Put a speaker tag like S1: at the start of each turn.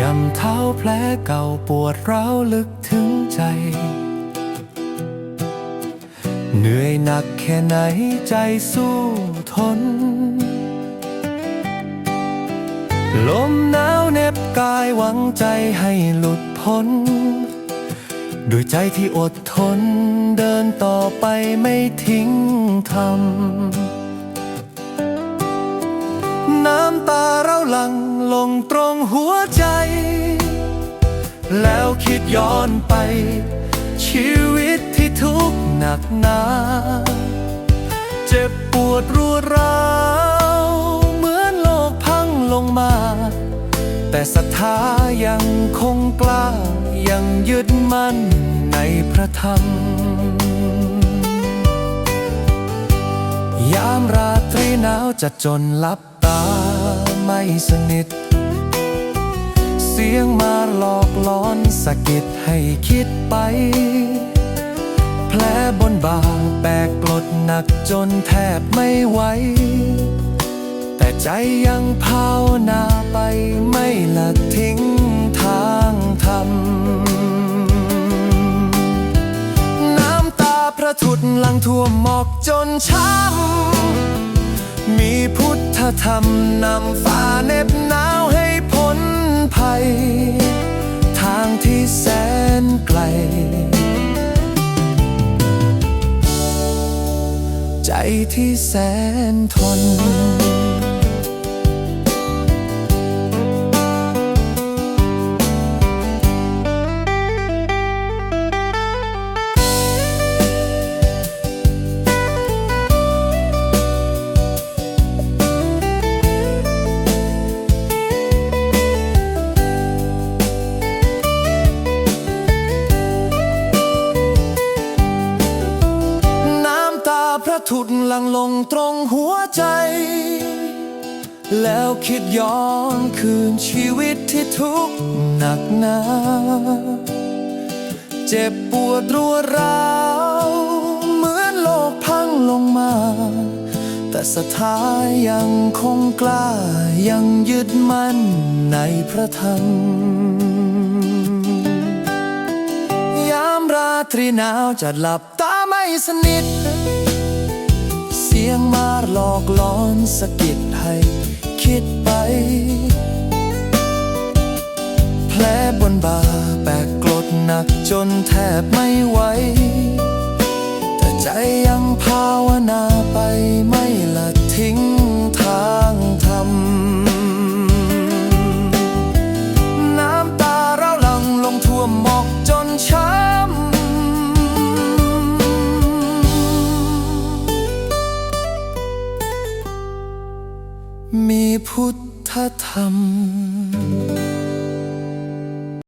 S1: ยำเท้าแผลเก่าปวดร้าวลึกถึงใจ เหนื่อยหนักแค่ไหนใจสู้ทน ลมหนาวเน็บกายหวังใจให้หลุดพ้นด้วยใจที่อดทนเดินต่อไปไม่ทิ้งทำน้ำตาเราหลั่งลงตรงหัวใจ แล้วคิดย้อนไป ชีวิตที่ทุกข์หนักหนาเจ็บปวดรวดร้าวเหมือนโลกพังลงมา แต่ศรัทธายังคงกล้า ยังยึดมั่นในพระธรรม ยามราตรีหนาวจะจนลับตาไม่สนิท สียงมาหลอกหลอนสะกิดให้คิดไป แผลบนบ่าแบกกลดหนักจนแทบไม่ไหว แต่ใจยังภาวนาไปไม่ละทิ้งทางธรรม น้ำตาพระทุดลังท่วมหมอกจนช้ำมีพุทธธรรมนำฟ้าเน็บ ทางที่แสนไกล ใจที่แสนทน ทุดลังลงตรงหัวใจ แล้วคิดย้อนคืนชีวิตที่ทุกข์หนักหนาเจ็บปวดรัวร้าวเหมือนโลกพังลงมา แต่สถายังคงกล้ายังยึดมั่นในพระธรรม ยามราตรีหนาวจะหลับตาไม่สนิท งมาหลอกหลอนสะกิดให้คิดไป แผลบนบ่าแบกกรดหนักจนแทบไม่ไหว มีพุทธธรรม